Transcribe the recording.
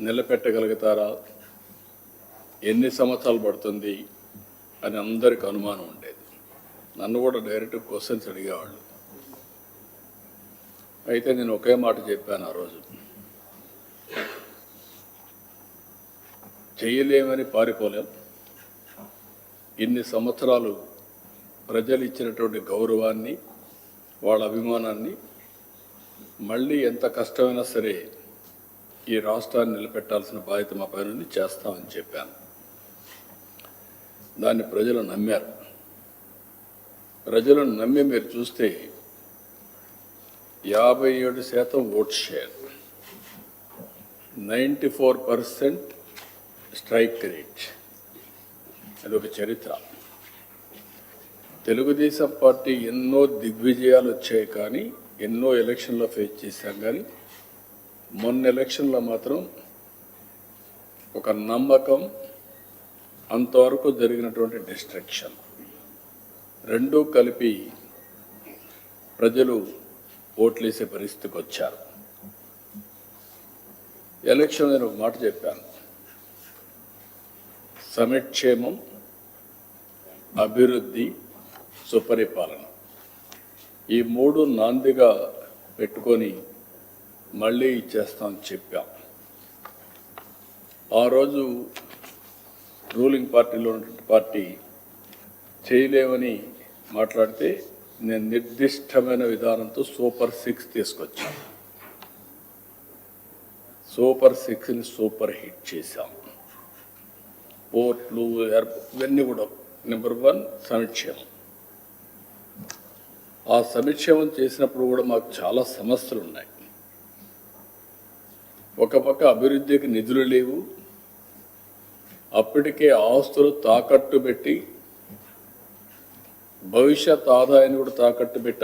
నిలబెట్టగలుగుతారా? ఎన్ని సంవత్సరాలు పడుతుంది? అని అందరికి అనుమానం ఉండేది. నన్ను కూడా డైరెక్ట్ క్వశ్చన్స్ అడిగేవాళ్ళు. అయితే నేను ఒకే మాట చెప్పాను ఆ రోజు. చేయలేమని పారిపోలేం. ఇన్ని సంవత్సరాలు ప్రజలు ఇచ్చినటువంటి గౌరవాన్ని వాళ్ళ అభిమానాన్ని మళ్ళీ ఎంత కష్టమైనా సరే ఈ రాష్ట్రాన్ని నిలబెట్టాల్సిన బాధ్యత మా పైన ఉంది, చేస్తామని చెప్పాను. దాన్ని ప్రజలు నమ్మారు. ప్రజలను నమ్మి మీరు చూస్తే యాభై ఏడు శాతం vote share ninety four percent strike rate. అది ఒక చరిత్ర. తెలుగుదేశం పార్టీ ఎన్నో దిగ్విజయాలు వచ్చాయి కానీ ఎన్నో ఎలక్షన్లో ఫేస్ చేశాం కానీ మొన్న ఎలక్షన్లో మాత్రం ఒక నమ్మకం అంతవరకు జరిగినటువంటి డిస్ట్రక్షన్. రెండూ కలిపి ప్రజలు ఓట్లేసే పరిస్థితికి వచ్చారు. ఎలక్షన్ నేను ఒక మాట చెప్పాను. సమక్షేమం అభివృద్ధి సుపరిపాలన. ఈ మూడు నాందిగా పెట్టుకొని మళ్ళీ ఇచ్చేస్తామని చెప్పాం. ఆ రోజు రూలింగ్ పార్టీలో ఉన్నటువంటి పార్టీ చేయలేమని మాట్లాడితే నేను నిర్దిష్టమైన విధానంతో సూపర్ సిక్స్ తీసుకొచ్చాను సూపర్ సిక్స్ని సూపర్ హిట్ చేశాం. పోర్ట్లు ఎయిర్పోర్ట్ ఇవన్నీ కూడా నెంబర్ వన్ సంక్షేమం ఆ సంక్షేమం చేసినప్పుడు కూడా మాకు చాలా సమస్యలు ఉన్నాయి ఒక పక్క అభివృద్ధికి నిధులు లేవు. అప్పటికే ఆస్తులు తాకట్టు పెట్టి భవిష్యత్ ఆదాయాన్ని కూడా తాకట్టు పెట్టి